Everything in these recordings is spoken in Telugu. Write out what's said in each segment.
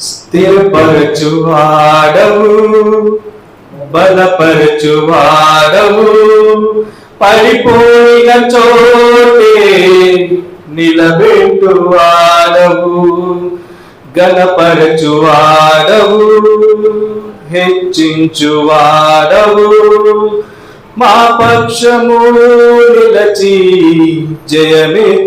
స్థిరపరచువాడవు బలపరచువాడవు. పరిపూర్ణ చోటే నిలబెట్టువాడవు గణపరచువాడవు హెచ్చించువాడవు. మా పక్షము నిలచి జయమిచ్చువాడవు.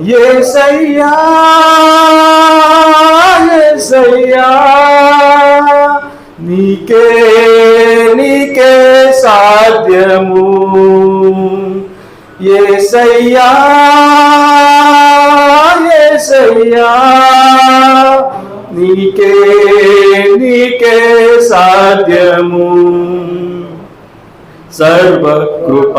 ఏసయ్యా ఏసయ్యా నీకే నీకే సాధ్యము. ఏసయ్యా ఏసయ్యా నీకే నీకే సాధ్యము. సర్వకృపానిధి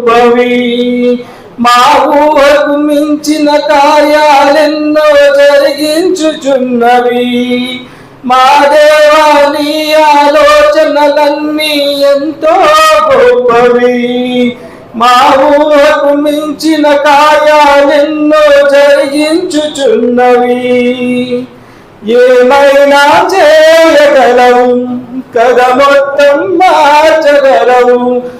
గొప్పవి మా ఊహకు మించిన కార్యాలెన్నో జరిగించుచున్నవి. మా దేవాని ఆలోచనలన్నీ ఎంతో గొప్పవి. మా ఊహకు మించిన కార్యాలెన్నో జరిగించుచున్నవి. ఏమైనా చేయగలవు? కథ మొత్తం మార్చగలవు.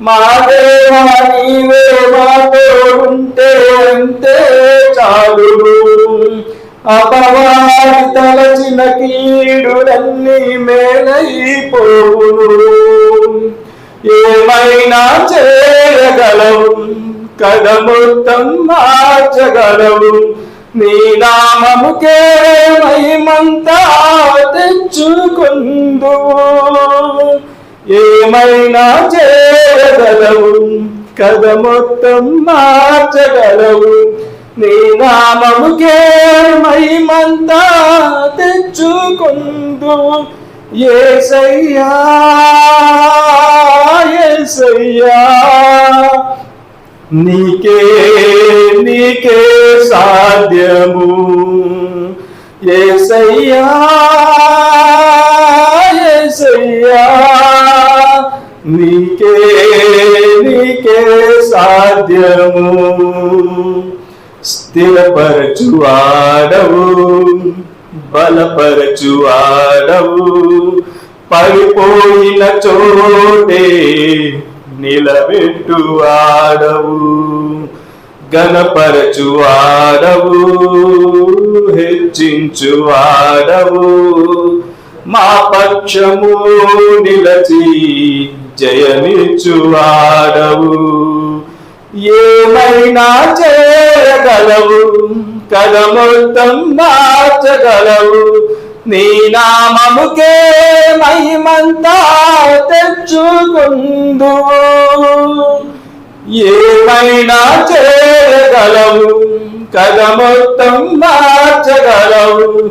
మాదేవా నీవే మాతోడుంటే అంతే చాలు. అపవాది తలచిన కీడులన్నీ మేలైపోవును. ఏమైనా చేయగలవు? కథ మొత్తం మార్చగలవు. నీ నామముకే మహిమంతా తెచ్చుకుందు ఏమైనా చే మార్చగలవు. కథ మొత్తం మార్చగలవు. నీ నామముకే మహిమంతా తెచ్చుకుందు. ఏసయ్యా ఏసయ్యా నీకే నీకే సాధ్యము. ఏసయ్యా ఏసయ్యా. నీకే నీకే సాధ్యము. స్థిరపరచు ఆడవు బలపరచు ఆడవు. పడిపోయిన చోటే నిలబెట్టు ఆడవు. గణపరచు ఆడవు హెచ్చించు ఆడవు. మా పక్షము నిలచి జయమిచ్చువాడవు ఏమైనా చేయగలవు? కథ మొత్తం మార్చగలవు. నీ నామముకే మహిమంతా తెచ్చుకుందు ఏమైనా చేయగలవు? కథ మొత్తం మార్చగలవు.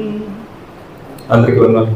అందరికీ వందనాలు